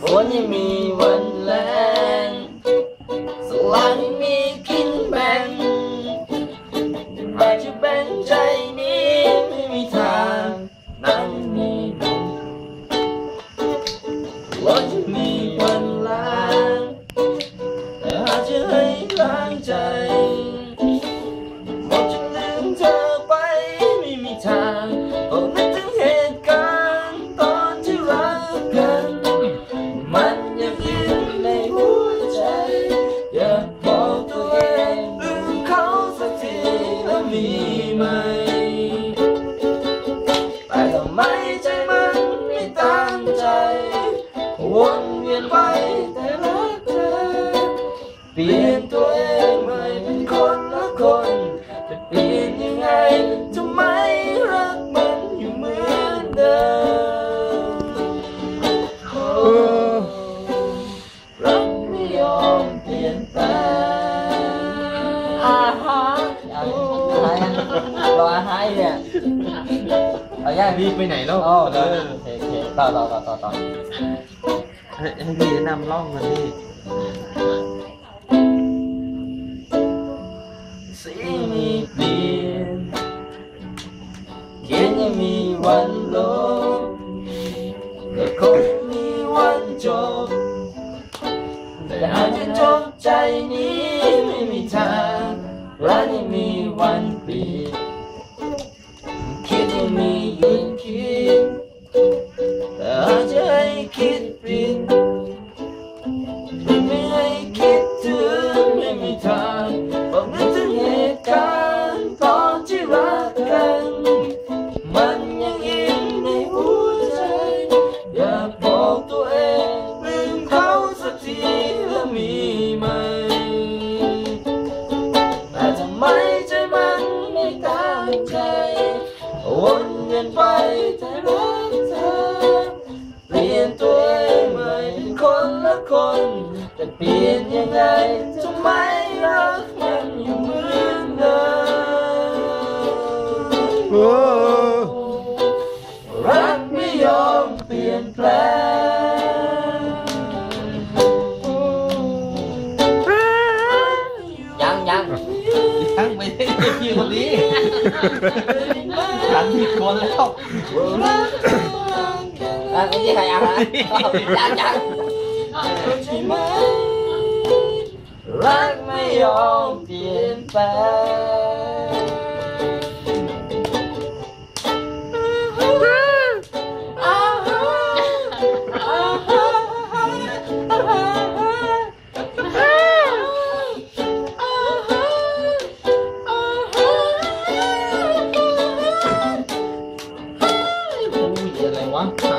ฝนยังมีวันแรงสวรรค์มีกินแบ่งแต่จะแบ่งใจนี้ไม่มีทางนั้นมีดุฝนจะมีวันล้างแต่หากจะให้ วนเวียนไปแต่รักเธอเปลี่ยนตัวเองใหม่เป็นคนละคนจะเปลี่ยนยังไงจะไม่รักมันอยู่เหมือนเดิมโอ้รักไม่ยอมเปลี่ยนแปลงอาฮะเอาอะไรยังรออาฮะอีกเนี่ยเอายังรีบไปไหนแล้วอ๋อเออโอเคโอเค ให้ให้พี่แนะนำร่องมันนี่ สีมีเปลี่ยนเขียนยังมีวันลบแต่คงมีวันจบ แต่หากจะจบใจนี้ไม่มีทางและยังมีวันเปลี่ยน กัน มันยังอินในหัวใจ อยากบอกตัวเองลืมเขาสักทีแล้วมีไหม แต่ทำไมใจมันไม่ตามใจวนเวียนไปแต่รักเธอเปลี่ยนตัวเองใหม่เป็นคนละคนจะเปลี่ยนยังไงจะไม่ มเปลี่ยนแปลงยังยังยังไม่ได้พี่คนนี้ฉัน